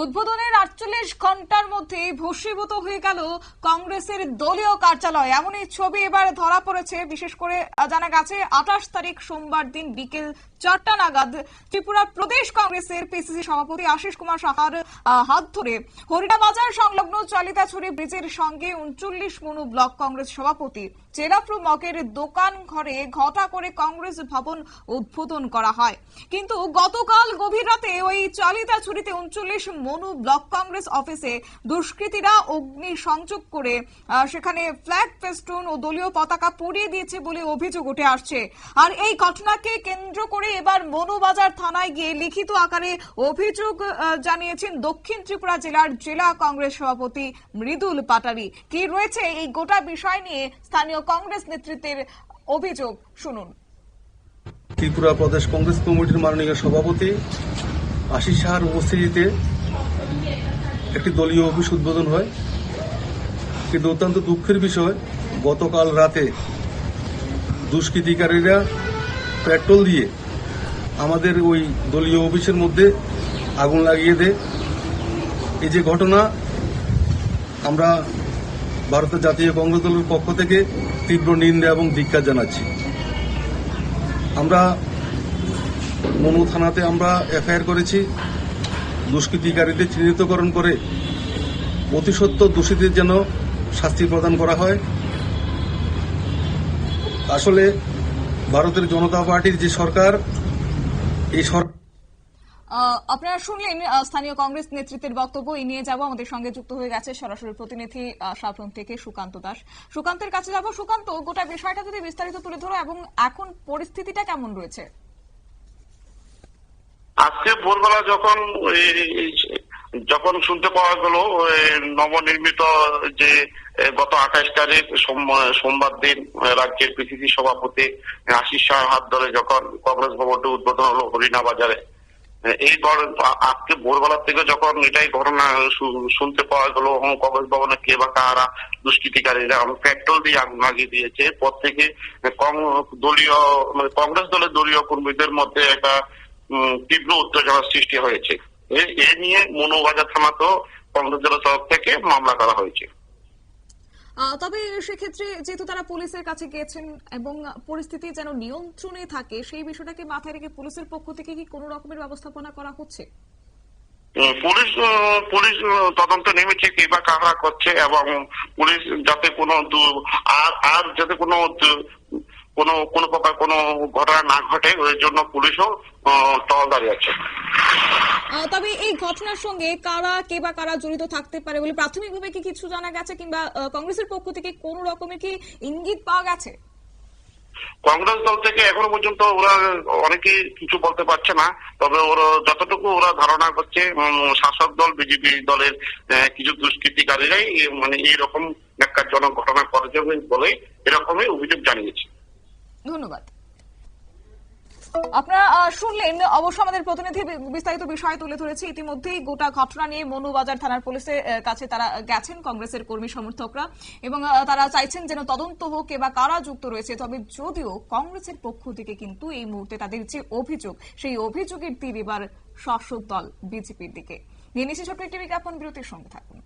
উদ্বোধনের আটচল্লিশ ঘণ্টার মধ্যে ভস্মীভূত হয়ে গেল কংগ্রেসের দলীয় কার্যালয়। এমনই ছবি এবার ধরা পড়েছে। বিশেষ করে জানা গেছে, আঠাশ তারিখ সোমবার দিন বিকেল চারটা নাগাদ ত্রিপুরা প্রদেশ কংগ্রেসের পিসিসি সভাপতি আশিস কুমার সাহার হাত ধরে হরিণা বাজার সংলগ্ন চালিতাছড়ি ব্রিজের সঙ্গে উনচল্লিশ মনু ব্লক কংগ্রেস সভাপতি চেরাপ্রু মকের দোকান ঘরে ঘটা করে কংগ্রেস ভবন উদ্বোধন করা হয়। কিন্তু গতকাল গভীর রাতে ওই চালিতাছড়িতে উনচল্লিশ মনু ব্লক কংগ্রেস অফিসে দুষ্কৃতীরা অগ্নি সংযোগ করে সেখানে ফ্ল্যাগ ফেস্টুন ও দলীয় পতাকা পুড়িয়ে দিয়েছে বলে অভিযোগ উঠে আসছে। আর এই ঘটনাকে কেন্দ্র করে এবার মনুবাজার থানায় গিয়ে লিখিত আকারে অভিযোগ জানিয়েছেন দক্ষিণ ত্রিপুরা জেলার জেলা কংগ্রেস সভাপতি মৃদুল পাটারি। কি রয়েছে এই গোটা বিষয় নিয়ে স্থানীয় কংগ্রেস নেতৃত্বের অভিযোগ? শুনুন। ত্রিপুরা প্রদেশ কংগ্রেস কমিটির মাননীয় সভাপতি আশিস সাহার উপস্থিতিতে একটি দলীয় অফিস উদ্বোধন হয়। কিন্তু অত্যন্ত দুঃখের বিষয়, গতকাল রাতে দুষ্কৃতিকারীরা পেট্রোল দিয়ে আমাদের ওই দলীয় অফিসের মধ্যে আগুন লাগিয়ে দেয়। এই যে ঘটনা, আমরা ভারতের জাতীয় কংগ্রেস দলের পক্ষ থেকে তীব্র নিন্দা এবং ধিক্কার জানাচ্ছি। আমরা মনু থানাতে আমরা এফআইআর করেছি। দুষ্কৃতিকারীদের চিহ্নিতকরণ করে অতি সত্ত্বর দোষীদের যেন শাস্তি প্রদান করা হয়। আসলে ভারতের জনতা পার্টির যে সরকার এই সরকার আপনারা শুনলেন স্থানীয় কংগ্রেস নেতৃত্বের বক্তব্য। এই নিয়ে যাব আমাদের সঙ্গে যুক্ত হয়ে গেছে সরাসরি প্রতিনিধি আহ, থেকে সুকান্ত দাস। সুকান্তের কাছে যাব। সুকান্ত গোটা বিষয়টা যদি বিস্তারিত তুলে ধরো এবং এখন পরিস্থিতিটা কেমন রয়েছে? আজকে ভোরবেলা যখন যখন শুনতে পাওয়া গেল নবনির্মিত যে গত আঠাশ তারিখ সোম- সোমবার দিন রাজ্যের পিসিসি সভাপতি আশিস শাহ হাত ধরে যখন কংগ্রেস ভবনটি উদ্বোধন হলো হরিণা বাজারে এই আজকে ভোরবেলা থেকে যখন এটাই ঘটনা শুনতে পাওয়া গেল কংগ্রেস ভবনে কে বা কারা দুষ্কৃতিকারীরা পেট্রোল দিয়ে আগুন লাগিয়ে দিয়েছে পর থেকে দলীয় মানে কংগ্রেস দলের দলীয় কর্মীদের মধ্যে একটা তীব্র উত্তেজনার সৃষ্টি হয়েছে। এ- নিয়ে মনোবাজার থানাতেও কংগ্রেস দলের তরফ থেকে মামলা করা হয়েছে। তবে সেক্ষেত্রে যেহেতু তারা পুলিশের কাছে গিয়েছেন এবং পরিস্থিতি যেন নিয়ন্ত্রণে থাকে সেই বিষয়টাকে মাথায় রেখে পুলিশের পক্ষ থেকে কি কোনো রকমের ব্যবস্থাপনা করা হচ্ছে? পুলিশ পুলিশ তদন্ত নেমেছে কে বা কারা করছে এবং পুলিশ যাতে কোনো আর আর যাতে কোনো কোনো কোনো প্রকার কোনো ঘটনা না ঘটে ওই জন্য পুলিশও আহ, টহলদারি আছে। তবে এই ঘটনার সঙ্গে কারা কে বা কারা জড়িত থাকতে পারে বলে প্রাথমিকভাবে কি কিছু জানা গেছে কিংবা কংগ্রেসের পক্ষ থেকে কোন রকমের কি ইঙ্গিত পাওয়া গেছে? কংগ্রেস দল থেকে এখনও পর্যন্ত ওরা অনেকে কিছু বলতে পারছে না তবে ওরা যতটুকু ওরা ধারণা করছে শাসক দল বিজেপি দলের কিছু দুষ্কৃতিকারীরাই মানে এইরকম ন্যাক্কারজনক ঘটনা করেছে বলে এরকমই অভিযোগ জানিয়েছে। ধন্যবাদ। আপনারা শুনলেন, অবশ্য আমাদের প্রতিনিধি বিস্তারিত বিষয় তুলে ধরেছে। ইতিমধ্যেই গোটা ঘটনা নিয়ে মনুবাজার থানার পুলিশের কাছে তারা গেছেন কংগ্রেসের কর্মী সমর্থকরা এবং তারা চাইছেন যেন তদন্ত হোক এবা কারা যুক্ত রয়েছে। তবে যদিও কংগ্রেসের পক্ষ থেকে কিন্তু এই মুহূর্তে তাদের যে অভিযোগ, সেই অভিযোগের তীর এবার শাসক দল বিজেপির দিকে। নিয়ে ছোট্ট একটি বিজ্ঞাপন, বিরতির সঙ্গে থাকুন।